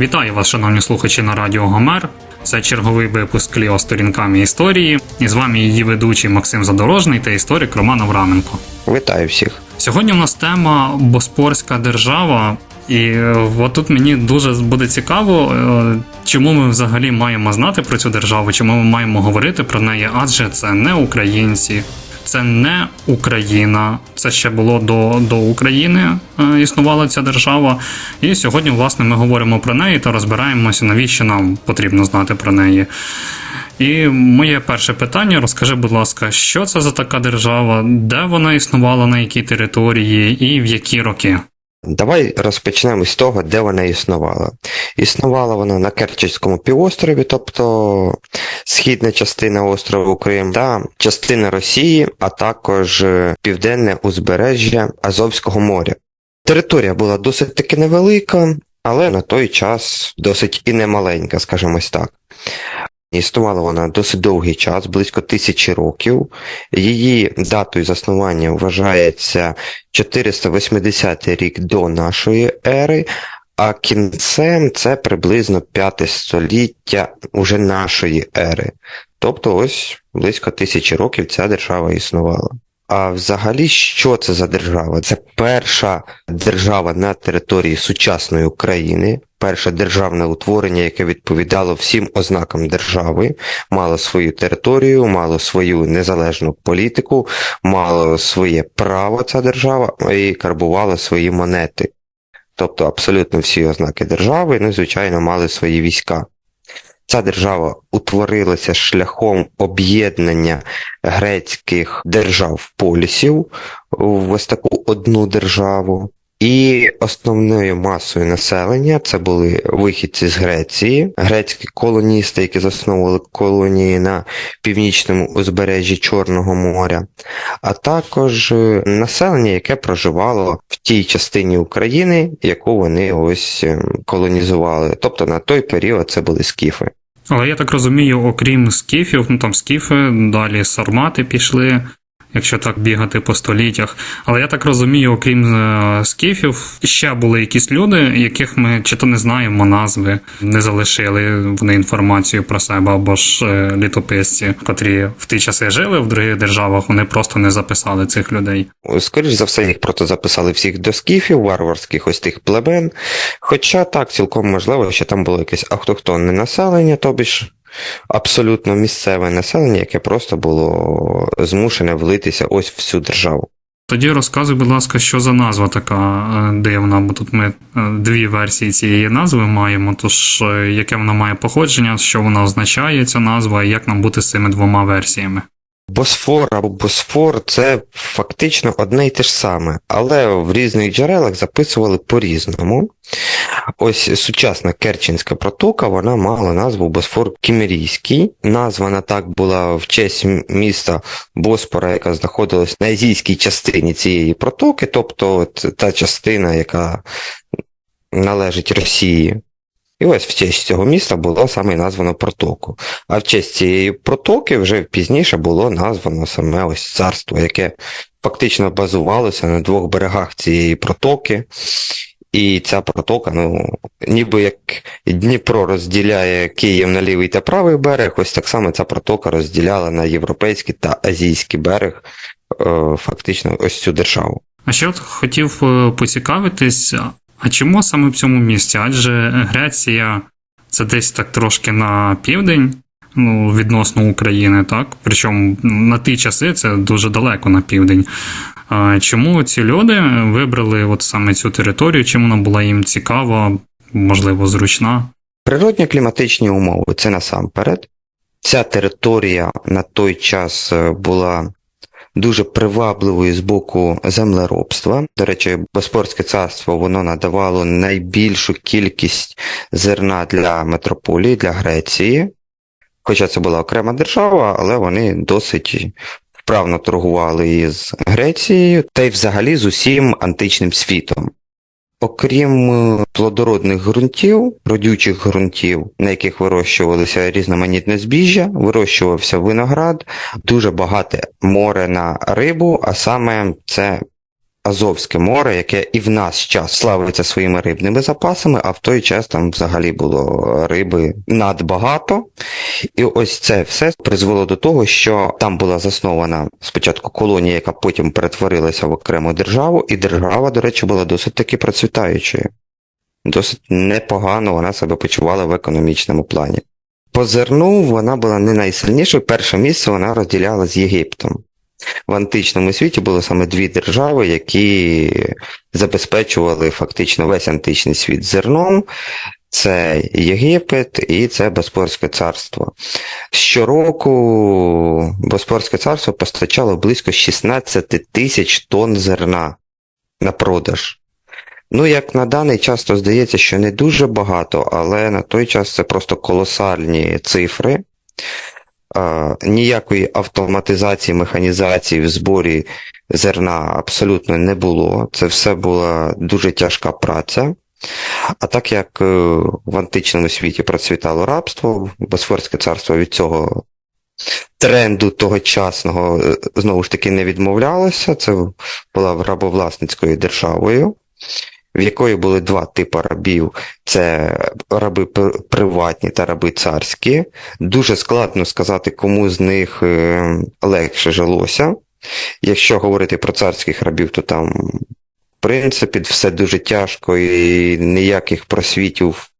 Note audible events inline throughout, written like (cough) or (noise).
Вітаю вас, шановні слухачі на Радіо Гомер. Це черговий випуск Кліо сторінками історії. І з вами її ведучий Максим Задорожний та історик Роман Авраменко. Вітаю всіх. Сьогодні у нас тема Боспорська держава. І е, от тут мені дуже буде цікаво, е, чому ми взагалі маємо знати про цю державу, чому ми маємо говорити про неї, адже це не українці, це не Україна. Це ще було до, до України е, існувала ця держава. І сьогодні, власне, ми говоримо про неї та розбираємося, навіщо нам потрібно знати про неї. І моє перше питання: розкажи, будь ласка, що це за така держава, де вона існувала, на якій території і в які роки? Давай розпочнемо з того, де вона існувала. Існувала вона на Керченському півострові, тобто східна частина острову Крим та частина Росії, а також е, південне узбережжя Азовського моря. Територія була досить таки невелика, але на той час досить і немаленька, скажімо так. Існувала вона досить довгий час, близько тисячі років. Її датою заснування вважається 480 рік до нашої ери, а кінцем це приблизно 5 століття уже нашої ери. Тобто ось близько тисячі років ця держава існувала. А взагалі, що це за держава? Це перша держава на території сучасної України, перше державне утворення, яке відповідало всім ознакам держави, мало свою територію, мало свою незалежну політику, мало своє право ця держава і карбувала свої монети. Тобто абсолютно всі ознаки держави, ну, звичайно, мали свої війська. Ця держава утворилася шляхом об'єднання грецьких держав полісів в ось таку одну державу. І основною масою населення це були вихідці з Греції, грецькі колоністи, які засновували колонії на північному узбережжі Чорного моря, а також е, населення, яке проживало в тій частині України, яку вони ось е, колонізували. Тобто на той період це були скіфи. Але я так розумію, окрім скіфів, ну там скіфи, далі сармати пішли, якщо так бігати по століттях. Але я так розумію, окрім е, скіфів, ще були якісь люди, яких ми чи то не знаємо назви, не залишили вони інформацію про себе, або ж е, літописці, котрі в ті часи жили в других державах, вони просто не записали цих людей. Скоріш за все, їх просто записали всіх до скіфів, варварських ось тих племен. Хоча так, цілком можливо, що там було якесь автохтонне населення, тобі ж абсолютно місцеве населення, яке просто було змушене влитися ось в цю державу. Тоді розказуй, будь ласка, що за назва така е, дивна, бо тут ми е, дві версії цієї назви маємо. Тож е, яке вона має походження, що вона означає, ця назва, і як нам бути з цими двома версіями? Босфор або Босфор це фактично одне й те ж саме, але в різних джерелах записували по-різному. Ось сучасна Керченська протока, вона мала назву Босфор Кімерійський. Названа так була в честь міста Боспора, яка знаходилась на азійській частині цієї протоки, тобто от та частина, яка належить Росії. І ось в честь цього міста було саме названо протоку. А в честь цієї протоки вже пізніше було названо саме ось царство, яке фактично базувалося на двох берегах цієї протоки. І ця протока, ну, ніби як Дніпро розділяє Київ на лівий та правий берег, ось так само ця протока розділяла на європейський та азійський берег, е, фактично ось цю державу. А ще от хотів е, поцікавитись, а чому саме в цьому місці? Адже Греція це десь так трошки на південь, ну, відносно України, так? Причому на ті часи це дуже далеко на південь. Чому ці люди вибрали от саме цю територію? Чим вона була їм цікава, можливо, зручна? Природні кліматичні умови це насамперед. Ця територія на той час е, була дуже привабливої з боку землеробства. До речі, Боспорське царство воно надавало найбільшу кількість зерна для метрополії, для Греції. Хоча це була окрема держава, але вони досить вправно торгували із Грецією та й взагалі з усім античним світом. Окрім е, плодородних ґрунтів, родючих ґрунтів, на яких вирощувалося різноманітне збіжжя, вирощувався виноград, дуже багате море на рибу, а саме це Азовське море, яке і в наш час славиться своїми рибними запасами, а в той час там взагалі було риби надбагато. І ось це все призвело до того, що там була заснована спочатку колонія, яка потім перетворилася в окрему державу, і держава, до речі, була досить таки процвітаючою. Досить непогано вона себе почувала в економічному плані. По зерну вона була не найсильнішою, перше місце вона розділяла з Єгиптом. В античному світі було саме дві держави, які забезпечували фактично весь античний світ зерном. Це Єгипет і це Боспорське царство. Щороку Боспорське царство постачало близько 16 тисяч тонн зерна на продаж. Ну, як на даний час, то здається, що не дуже багато, але на той час це просто колосальні цифри. Ніякої автоматизації, механізації в зборі зерна абсолютно не було. Це все була дуже тяжка праця. А так як е, в античному світі процвітало рабство, Босфорське царство від цього тренду тогочасного е, знову ж таки не відмовлялося. Це була рабовласницькою державою, в якої були два типи рабів: це раби приватні та раби царські. Дуже складно сказати, кому з них е, легше жилося. Якщо говорити про царських рабів, то там, в принципі, все дуже тяжко і ніяких просвітів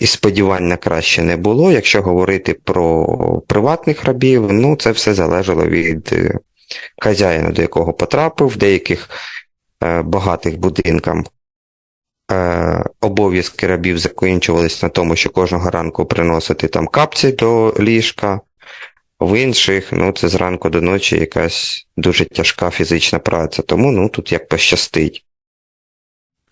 і сподівань на краще не було. Якщо говорити про приватних рабів, ну це все залежало від е, хазяїна, до якого потрапив, в деяких багатих будинках. Е, обов'язки рабів закінчувались на тому, що кожного ранку приносити там капці до ліжка, в інших, ну, це зранку до ночі якась дуже тяжка фізична праця, тому ну, тут як пощастить.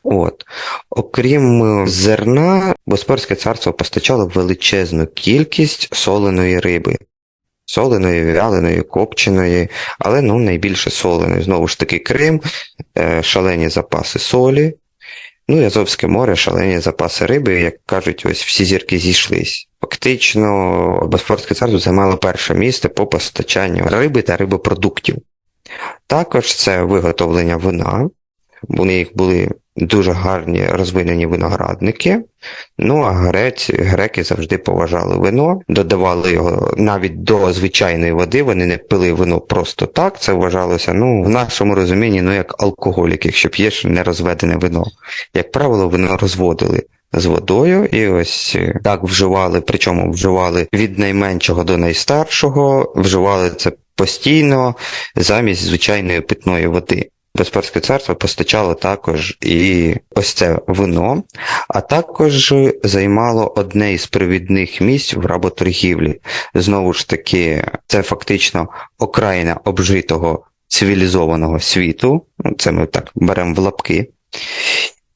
От. Окрім е, зерна, Боспорське царство постачало величезну кількість соленої риби. Соленої, вяленої, копченої, але ну, найбільше соленої. Знову ж таки, Крим, е, шалені запаси солі, ну і Азовське море, шалені запаси риби, як кажуть, ось всі зірки зійшлись. Фактично, Босфорське царство займало перше місце по постачанню риби та рибопродуктів. Також це виготовлення вина. У них були дуже гарні розвинені виноградники. Ну а греці, греки завжди поважали вино, додавали його навіть до звичайної води. Вони не пили вино просто так. Це вважалося, ну, в нашому розумінні, ну як алкоголік, якщо п'єш нерозведене вино. Як правило, вино розводили з водою, і ось е, так вживали, причому вживали від найменшого до найстаршого, вживали це постійно замість звичайної питної води. Боспорське царство постачало також і ось це вино, а також займало одне із провідних місць в работоргівлі. Знову ж таки, це фактично окраїна обжитого цивілізованого світу. Це ми так беремо в лапки.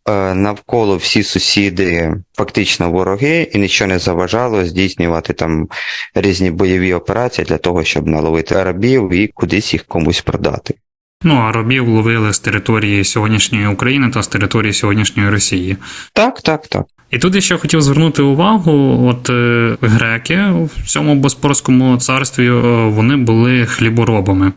Е, Навколо всі сусіди фактично вороги, і нічого не заважало здійснювати там різні бойові операції для того, щоб наловити рабів і кудись їх комусь продати. Ну а робів ловили з території сьогоднішньої України та з території сьогоднішньої Росії. Так, так, так. І тут я ще хотів звернути увагу: от е, греки в цьому Боспорському царстві е, вони були хліборобами.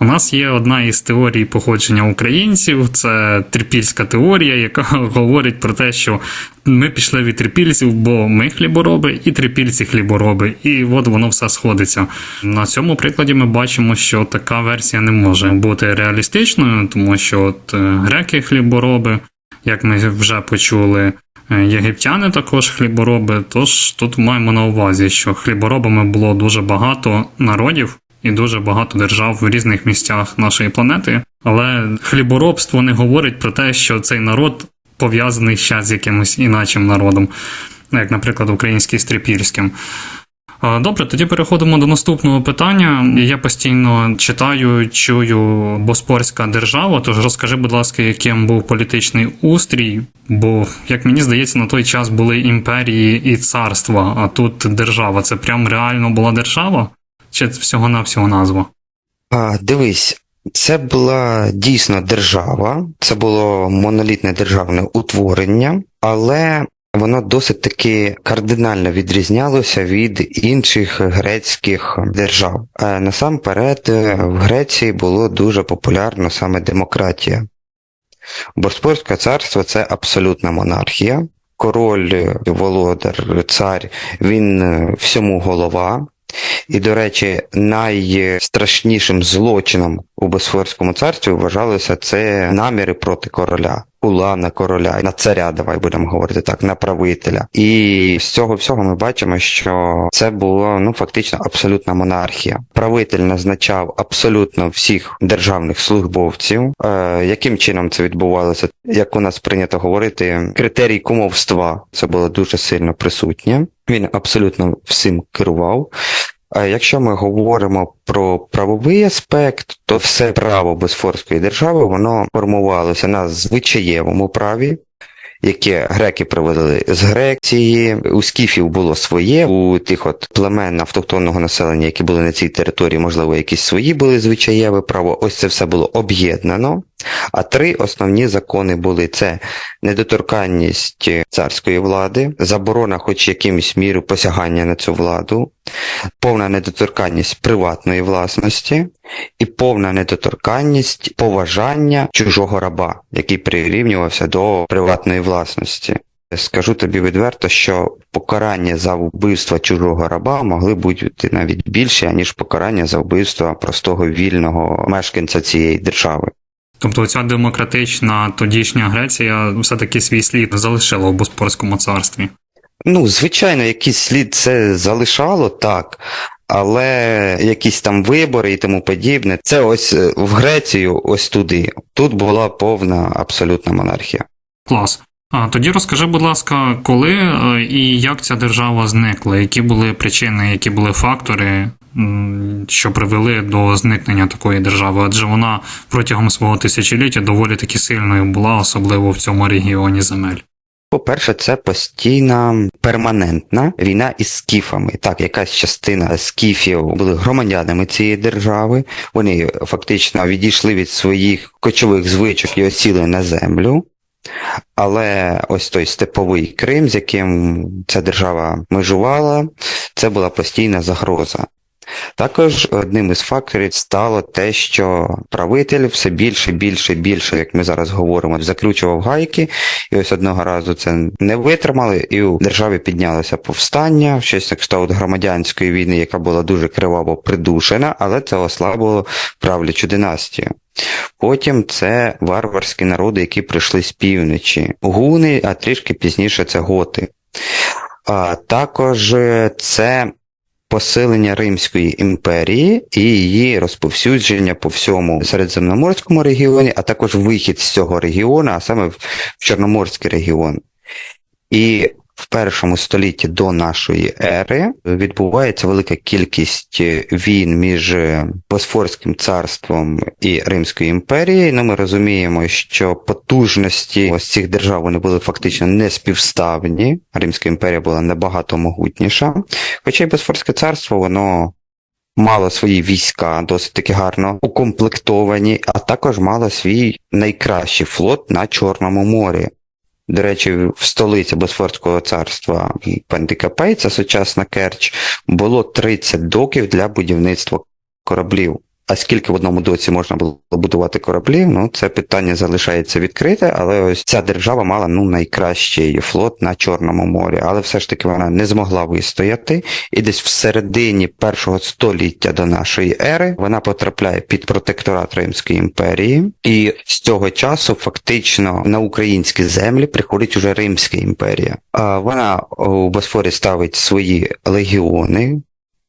У нас є одна із теорій походження українців, це трипільська теорія, яка (laughs) говорить про те, що ми пішли від трипільців, бо ми хлібороби, і трипільці хлібороби, і от воно все сходиться. На цьому прикладі ми бачимо, що така версія не може бути реалістичною, тому що от е, греки хлібороби, як ми вже почули. Е, Єгиптяни також хлібороби, тож тут маємо на увазі, що хліборобами було дуже багато народів і дуже багато держав в різних місцях нашої планети. Але хліборобство не говорить про те, що цей народ пов'язаний ще з якимось іначим народом, як, наприклад, український. Е, Добре, тоді переходимо до наступного питання. Я постійно читаю, чую Боспорська держава. Тож розкажи, будь ласка, яким був політичний устрій, бо, як мені здається, на той час були імперії і царства, а тут держава. Це прям реально була держава? Чи всього-навсього назва? А, дивись, це була дійсно держава, це було монолітне державне утворення, але воно досить таки кардинально відрізнялося від інших грецьких держав. Е, Насамперед, е, в Греції було дуже популярно саме демократія. Боспорське царство це абсолютна монархія. Король, е, володар, цар, він всьому голова. І, до речі, найстрашнішим злочином у Босфорському царстві вважалося це наміри проти короля, ула на короля, на царя, давай будемо говорити так, на правителя. І з цього всього ми бачимо, що це було ну фактично абсолютна монархія. Правитель назначав абсолютно всіх державних службовців. Е, яким чином це відбувалося? Як у нас прийнято говорити, критерій кумовства це було дуже сильно присутнє. Він абсолютно всім керував. Якщо ми говоримо про правовий аспект, то все право Босфорської держави воно формувалося на звичаєвому праві, яке греки приводили з Греції, у скіфів було своє, у тих от племен автохтонного населення, які були на цій території, можливо, якісь свої були звичаєве право. Ось це все було об'єднано. А три основні закони були: це недоторканність царської влади, заборона, хоч якимось мірою посягання на цю владу, повна недоторканність приватної власності і повна недоторканність поважання чужого раба, який прирівнювався до приватної власності. Скажу тобі відверто, що покарання за вбивство чужого раба могли бути навіть більше, ніж покарання за вбивство простого вільного мешканця цієї держави. Тобто ця демократична тодішня Греція все-таки свій слід залишила в Боспорському царстві. Ну, звичайно, якийсь слід це залишало так, але якісь там вибори і тому подібне. Це ось е, в Грецію, ось туди. Тут була повна абсолютна монархія. Клас. А тоді розкажи, будь ласка, коли е, і як ця держава зникла, які були причини, які були фактори, що привели до зникнення такої держави? Адже вона протягом свого тисячоліття доволі таки сильною була, особливо в цьому регіоні земель. По-перше, це постійна перманентна війна із скіфами. Так, якась частина скіфів були громадянами цієї держави. Вони фактично відійшли від своїх кочових звичок і осіли на землю. Але ось той степовий Крим, з яким ця держава межувала, це була постійна загроза. Також одним із факторів стало те, що правитель все більше, більше, більше, як ми зараз говоримо, заключував гайки, і ось одного разу це не витримали, і у державі піднялося повстання, щось на кшталт громадянської війни, яка була дуже криваво придушена, але це ослабило правлячу династію. Потім це варварські народи, які прийшли з півночі, гуни, а трішки пізніше це готи. А також е, це посилення Римської імперії і її розповсюдження по всьому Середземноморському регіоні, а також вихід з цього регіону, а саме в Чорноморський регіон. І в першому столітті до нашої ери відбувається велика кількість війн між Босфорським царством і Римською імперією. Ну, ми розуміємо, що потужності ось цих держав вони були фактично неспівставні. Римська імперія була набагато могутніша. Хоча й Босфорське царство, воно. Мало свої війська досить таки гарно укомплектовані, а також мало свій найкращий флот на Чорному морі. До речі, в столиці Босфорського царства Пентикапей, це сучасна Керч, було 30 доків для будівництва кораблів. А скільки в одному доці можна було будувати кораблів, ну це питання залишається відкрите, але ось ця держава мала ну найкращий флот на Чорному морі, але все ж таки вона не змогла вистояти, і десь в середині першого століття до нашої ери вона потрапляє під протекторат Римської імперії, і з цього часу фактично на українські землі приходить уже Римська імперія. Вона у Босфорі ставить свої легіони.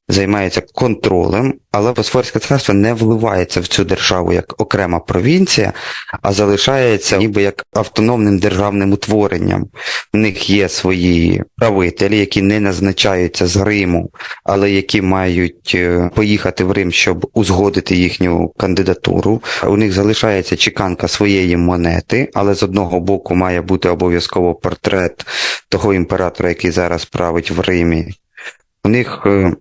Займається контролем, але Босфорське царство не вливається в цю державу як окрема провінція, а залишається ніби як автономним державним утворенням. В них є свої правителі, які не назначаються з Риму, але які мають е, поїхати в Рим, щоб узгодити їхню кандидатуру. У них залишається чеканка своєї монети, але з одного боку має бути обов'язково портрет того імператора, який зараз править в Римі. У них е,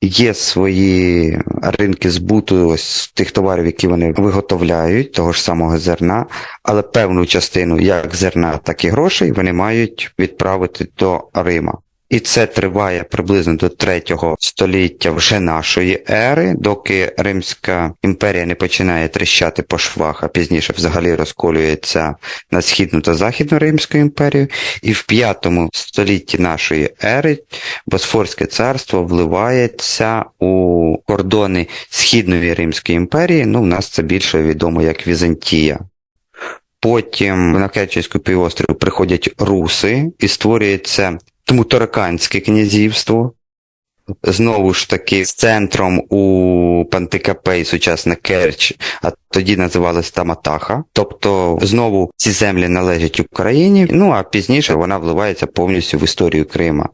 є свої ринки збуту ось тих товарів, які вони виготовляють, того ж самого зерна, але певну частину як зерна, так і грошей вони мають відправити до Рима. І це триває приблизно до 3 століття вже нашої ери, доки Римська імперія не починає тріщати по швах, а пізніше взагалі розколюється на східну та західну Римську імперію. І в 5 столітті нашої ери Босфорське царство вливається у кордони Східної Римської імперії. Ну, в нас це більше відомо як Візантія. Потім на Керченську півострів приходять руси і створюється Тмутараканське князівство. Знову ж таки, з центром у Пантикапей, сучасна Керч, а тоді називалась Таматаха. Тобто, знову ці землі належать Україні, ну а пізніше вона вливається повністю в історію Крима.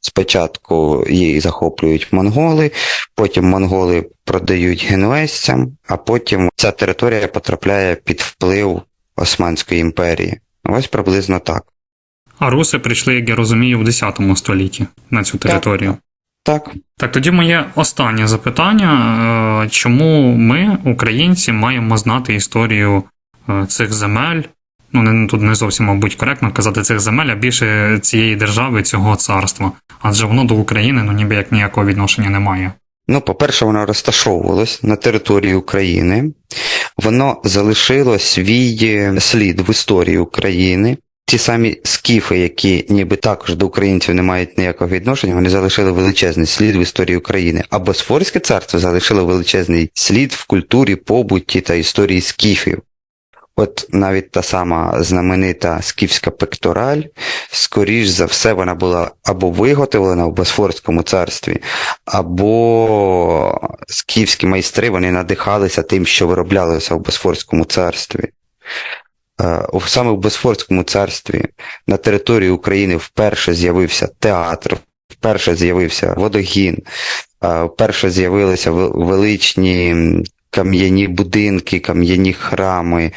Спочатку її захоплюють монголи, потім монголи продають генуезцям, а потім ця територія потрапляє під вплив Османської імперії. Ось приблизно так. А руси прийшли, як я розумію, в 10 столітті на цю територію. Так. Так, тоді моє останнє запитання: Е, чому ми, українці, маємо знати історію е, цих земель? Ну, не, тут не зовсім, мабуть, коректно казати цих земель, а більше цієї держави, цього царства. Адже воно до України ну ніби як ніякого відношення не має. Ну, по-перше, воно розташовувалось на території України. Воно залишило свій е, слід в історії України. Ті самі скіфи, які ніби також до українців не мають ніякого відношення, вони залишили величезний слід в історії України. А Босфорське царство залишило величезний слід в культурі, побуті та історії скіфів. От навіть та сама знаменита скіфська пектораль, скоріш за все, вона була або виготовлена в Босфорському царстві, або скіфські майстри вони надихалися тим, що вироблялося в Босфорському царстві. Е, Саме в Босфорському царстві на території України вперше з'явився театр, вперше з'явився водогін, е, вперше з'явилися величні кам'яні будинки, кам'яні храми.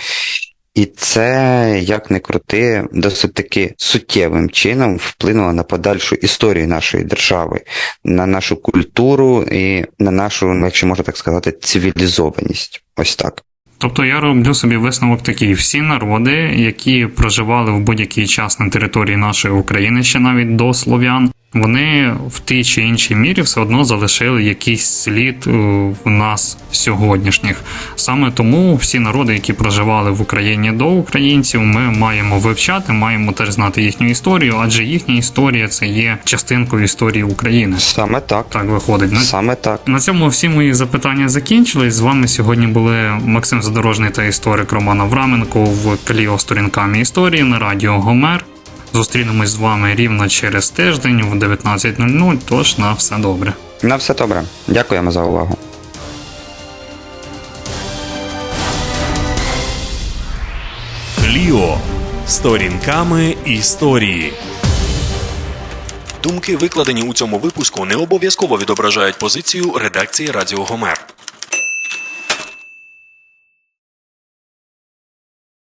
І це, як не крути, досить таки суттєвим чином вплинуло на подальшу історію нашої держави, на нашу культуру і на нашу, ну, якщо можна так сказати, цивілізованість. Ось так. Тобто я роблю собі висновок такий: всі народи, які проживали в будь-який час на території нашої України, ще навіть до слов'ян, вони в тій чи іншій мірі все одно залишили якийсь слід в нас сьогоднішніх. Саме тому всі народи, які проживали в Україні до українців, ми маємо вивчати, маємо теж знати їхню історію, адже їхня історія це є частинкою історії України. Саме так. Так виходить. На Саме так. на цьому всі мої запитання закінчились. З вами сьогодні були Максим Задорожний та історик Роман Авраменко в Кліо сторінками історії на радіо Гомер. Зустрінемось з вами рівно через тиждень в 19.00, тож на все добре. На все добре. Дякуємо за увагу. Кліо сторінками історії. Думки, викладені у цьому випуску, не обов'язково відображають позицію редакції Радіо Гомер.